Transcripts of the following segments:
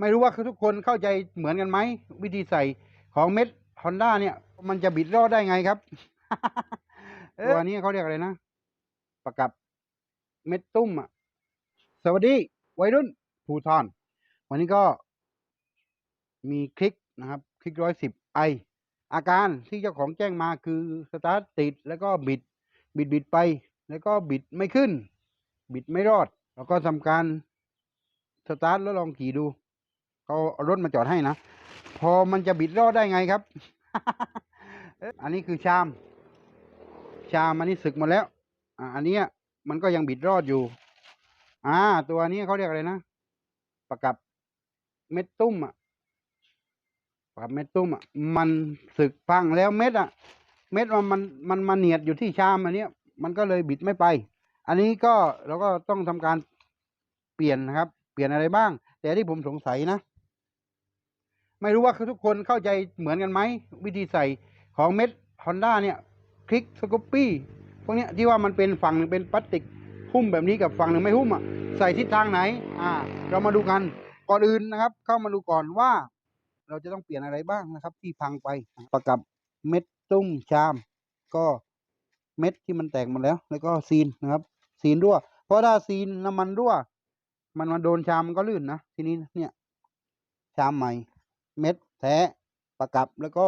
ไม่รู้ว่าทุกคนเข้าใจเหมือนกันไหม วิธีใส่ของเม็ดฮอนด้าเนี่ย มันจะบิดรอดได้ไงครับ ตัวนี้เขาเรียกอะไรนะประกับเม็ดตุ้มอะ สวัสดี วัยรุ่นภูทรวันนี้ก็มีคลิกนะครับ คลิกร้อยสิบไออาการที่เจ้าของแจ้งมาคือสตาร์ทติดแล้วก็บิด บิดบิดไป แล้วก็บิดไม่ขึ้น บิดไม่รอด แล้วก็ทำการสตาร์ทแล้วลองขี่ดู เขาเอารถมาจอดให้นะ พอมันจะบิดรอดได้ไงครับ อันนี้คือชาม ชามอันนี้สึกหมดแล้ว อ่าอันนี้มันก็ยังบิดรอดอยู่ อ่า ตัวนี้เขาเรียกอะไรนะประกับเม็ดตุ้มอะประกับเม็ดตุ้มอะมันสึกพังแล้วเม็ดอะ เม็ดมันมันมันมาเนียดอยู่ที่ชามอันนี้มันก็เลยบิดไม่ไป อันนี้ก็เราก็ต้องทำการเปลี่ยนนะครับ เปลี่ยนอะไรบ้าง แต่ที่ผมสงสัยนะ ไม่รู้ว่าทุกคนเข้าใจเหมือนกันไหม วิธีใส่ของเม็ดฮอนด้าเนี่ยคลิกสกูปปี้พวกนี้ที่ว่ามันเป็นฝั่งหนึ่งเป็นพลาสติกหุ้มแบบนี้กับฝั่งหนึ่งไม่หุ้มอะใส่ทิศทางไหน อ่า เรามาดูกันก่อนอื่นนะครับ เข้ามาดูก่อนว่า เราจะต้องเปลี่ยนอะไรบ้างนะครับ ที่พังไปประกับเม็ดตุ้มชาม ก็เม็ดที่มันแตกหมดแล้ว แล้วก็ซีนนะครับ ซีนรั่ว เพราะถ้าซีนน้ำมันรั่ว มันมาโดนชามมันก็ลื่นนะทีนี้เนี่ย ชามใหม่ เม็ดแท้ประกับแล้วก็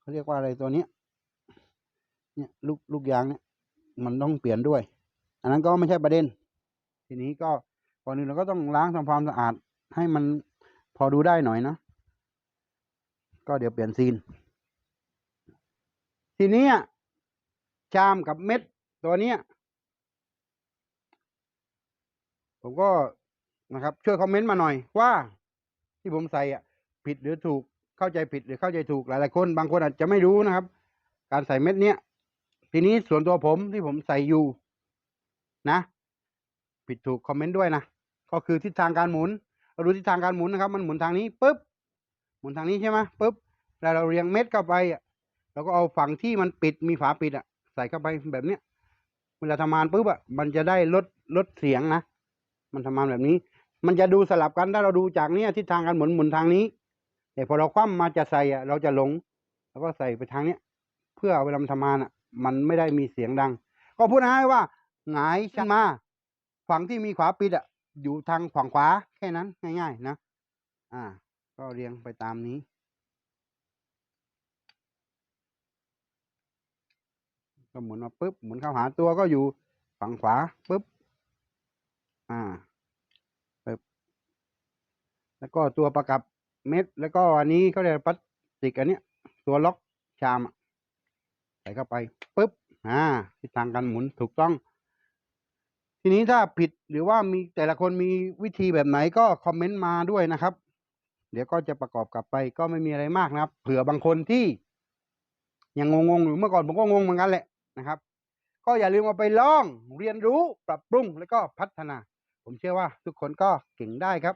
เขาเรียกว่าอะไรตัวนี้เนี่ยลูกลูกยางเนี่ยมันต้องเปลี่ยนด้วย อันนั้นก็ไม่ใช่ประเด็น ทีนี้ก็ก่อนอื่นเราก็ต้องล้างทำความสะอาดให้มันพอดูได้หน่อยนะ ก็เดี๋ยวเปลี่ยนซีน ทีนี้ชามกับเม็ดตัวเนี้ยผมก็นะครับ ช่วยคอมเมนต์มาหน่อยว่าที่ผมใส่อะ ผิดหรือถูกเข้าใจผิดหรือเข้าใจถูกหลายๆคน บางคนอาจจะไม่รู้นะครับ การใส่เม็ดเนี้ยทีนี้ส่วนตัวผมที่ผมใส่อยู่นะ ผิดถูกคอมเมนต์ด้วยนะก็คือทิศทางการหมุนเราดูทิศทางการหมุนนะครับ มันหมุนทางนี้ปุ๊บหมุนทางนี้ใช่ไหมปุ๊บแล้วเราเรียงเม็ดเข้าไปอะเราก็เอาฝั่งที่มันปิดมีฝาปิดอะ ใส่เข้าไปแบบเนี้ยเวลาทำงานปุ๊บอะมันจะได้ลดลดเสียงนะมันทำงานแบบนี้ มันจะดูสลับกันถ้าเราดูจากเนี้ยทิศทางการหมุนหมุนทางนี้ แต่พอเราคว่ำมาจะใส่อะเราจะหลง แล้วก็ใส่ไปทางเนี้ย เพื่อเวลามันทำงานอะ มันไม่ได้มีเสียงดัง ก็พูดง่ายว่าหงายขึ้นมา ฝั่งที่มีขวาปิดอะ อยู่ทางฝั่งขวาแค่นั้น ง่าย ๆ นะ อ่า ก็เรียงไปตามนี้ก็หมุนมาปุ๊บหมุนเข้าหาตัวก็อยู่ฝั่งขวาปุ๊บอ่าปึ๊บแล้วก็ตัวประกับ เม็ด แล้วก็อันนี้เขาเรียกพลาสติกอันเนี้ย ตัวล็อกชามใส่เข้าไปปุ๊บอ่าทิศทางการหมุนถูกต้อง ทีนี้ถ้าผิดหรือว่ามีแต่ละคนมีวิธีแบบไหนก็คอมเมนต์มาด้วยนะครับ เดี๋ยวก็จะประกอบกลับไปก็ไม่มีอะไรมากนะครับ เผื่อบางคนที่ ยังงงๆอยู่เมื่อก่อนผมก็งงเหมือนกันแหละนะครับ ก็อย่าลืมเอาไปลองเรียนรู้ปรับปรุงแล้วก็พัฒนา ผมเชื่อว่าทุกคนก็เก่งได้ครับ